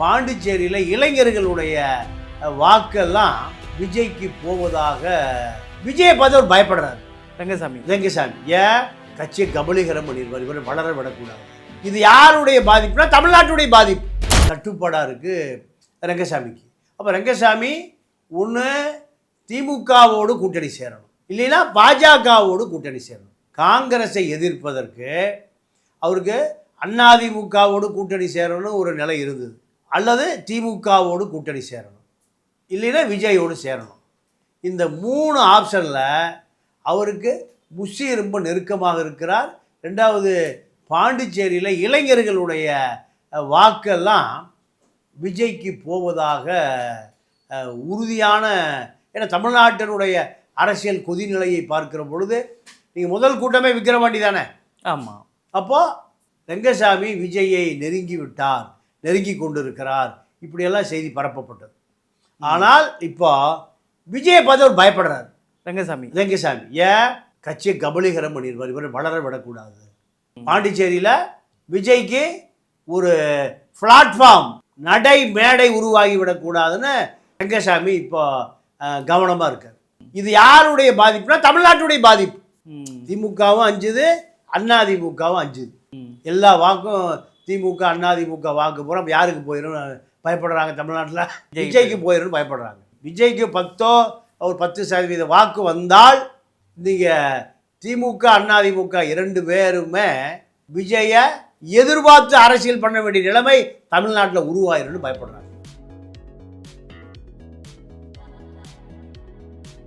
பாண்டிச்சேரியில் இளைஞர்களுடைய வாக்கெல்லாம் விஜய்க்கு போவதாக விஜயை பார்த்து அவர் பயப்படுறாரு. ரங்கசாமி. ரங்கசாமி. ஏன்? கட்சியை கபலீகரம் பண்ணிடுவார் இவர் வளர விடக்கூடாது. இது யாருடைய பாதிப்புனா தமிழ்நாட்டுடைய பாதிப்பு. தட்டுப்பாடாக இருக்குது ரங்கசாமிக்கு. அப்போ ரங்கசாமி ஒன்று திமுகவோடு கூட்டணி சேரணும். இல்லைன்னா பாஜகவோடு கூட்டணி சேரணும். காங்கிரஸை எதிர்ப்பதற்கு அவருக்கு அதிமுகவோடு கூட்டணி சேரணும்னு ஒரு நிலை இருந்தது. அல்லது திமுகவோடு கூட்டணி சேரணும். இல்லைன்னா விஜயோடு சேரணும். இந்த மூணு ஆப்ஷனில் அவருக்கு புஷி ரொம்ப நெருக்கமாக இருக்கிறார். ரெண்டாவது பாண்டிச்சேரியில் இளைஞர்களுடைய வாக்கெல்லாம் விஜய்க்கு போவதாக உறுதியான ஏன்னா தமிழ்நாட்டினுடைய அரசியல் கொதிநிலையை பார்க்கிற பொழுது நீங்கள் முதல் கூட்டமே விக்கிரவாண்டி தானே? ஆமாம் அப்போ ரெங்கசாமி விஜயை நெருங்கி விட்டார் நெருங்கி கொண்டிருக்கிறார். இப்படியெல்லாம் செய்தி பரப்பப்பட்டது. ஆனால் இப்போ விஜயை பார்த்து அவர் பயப்படுறார். ரங்கசாமி. ரெங்கசாமி ஏன்? கட்சியை கபலீகரம் பண்ணிடுவார் இவர் வளர விடக்கூடாது. பாண்டிச்சேரியில் விஜய்க்கு ஒரு பிளாட்ஃபார்ம் நடை மேடை உருவாகி விடக்கூடாதுன்னு ரெங்கசாமி இப்போ கவனமாக இருக்கார். இது யாருடைய பாதிப்புனா தமிழ்நாட்டுடைய பாதிப்பு. திமுகவும் அஞ்சுது அதிமுகவும் அஞ்சுது. எல்லா வாக்கும் திமுக அதிமுக வாக்கு பூரா யாருக்கு போயிடும் பயப்படுறாங்க தமிழ்நாட்டில்? விஜய்க்கு. விஜய்க்கு போயிடும் பயப்படுறாங்க. விஜய்க்கு பத்தோ ஒரு பத்து சதவீத வாக்கு வந்தால் நீங்கள் திமுக அதிமுக இரண்டு பேருமே விஜயை எதிர்பார்த்து அரசியல் பண்ண வேண்டிய நிலைமை தமிழ்நாட்டில் உருவாயிரும்னு பயப்படுறாங்க.